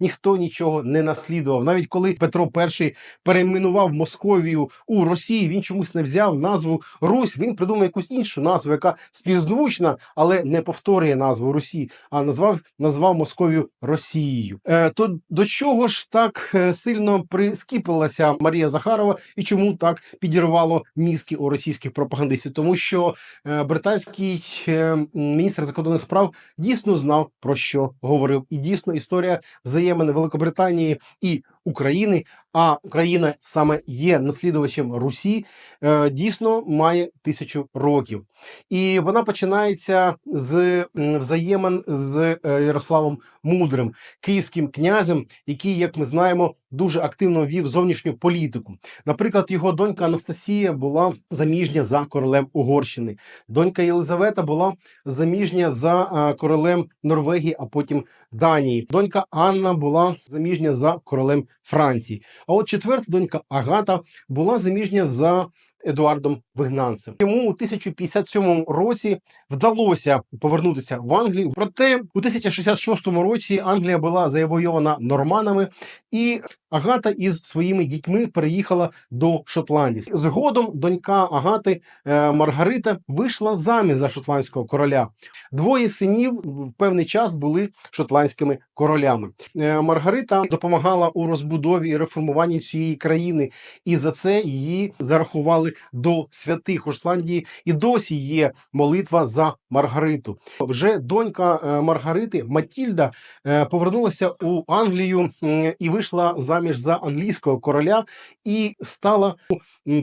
ніхто нічого не наслідував. Навіть коли Петро І перейменував Московію у Росії, він чомусь не взяв назву Русь. Він придумав якусь іншу назву, яка співзвучна, але не повторює назву Русі, а назвав назвав Московію Росією. Е, то до чого ж так е, сильно прискіпилася Марія Захарова і чому так підірвало мізки у російських пропагандистів? Тому що е, британський е, міністр закордонних справ дійсно знав про що говорив, і дійсно історія взаємини Великобританії і України, а Україна саме є наслідувачем Русі, е, дійсно має тисячу років. І вона починається з взаємин з е, Ярославом Мудрим, київським князем, який, як ми знаємо, дуже активно вів зовнішню політику. Наприклад, його донька Анастасія була заміжня за королем Угорщини. Донька Єлизавета була заміжня за е, королем Норвегії, а потім Данії. Донька Анна була заміжня за королем Франції. А от четверта донька Агата була заміжня за Едуардом Вигнанцем. Йому у 1057 році вдалося повернутися в Англію. Проте у 1066 році Англія була завойована норманами, і Агата із своїми дітьми переїхала до Шотландії. Згодом донька Агати е, Маргарита вийшла заміж за шотландського короля. Двоє синів в певний час були шотландськими королями. Е, Маргарита допомагала у розбудові і реформуванні цієї країни, і за це її зарахували до святих у Шотландії. І досі є молитва за Маргариту. Вже донька е, Маргарити Матільда е, повернулася у Англію і вийшла заміж за англійського короля і стала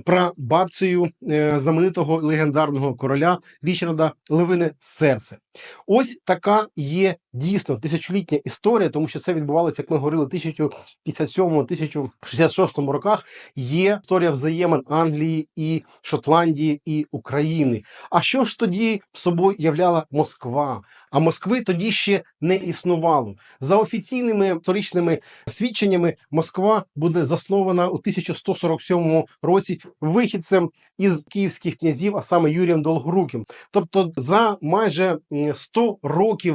прабабцею е, знаменитого легендарного короля Річарда Левине Серце. Ось така є дійсно тисячолітня історія, тому що це відбувалося, як ми говорили, 1057-1066 роках. Є історія взаємин Англії і Шотландії і України. А що ж тоді собою являла Москва? А Москви тоді ще не існувало. За офіційними історичними свідченнями, Москва буде заснована у 1147 році вихідцем із київських князів, а саме Юрієм Долгоруким. Тобто за майже м, 100 років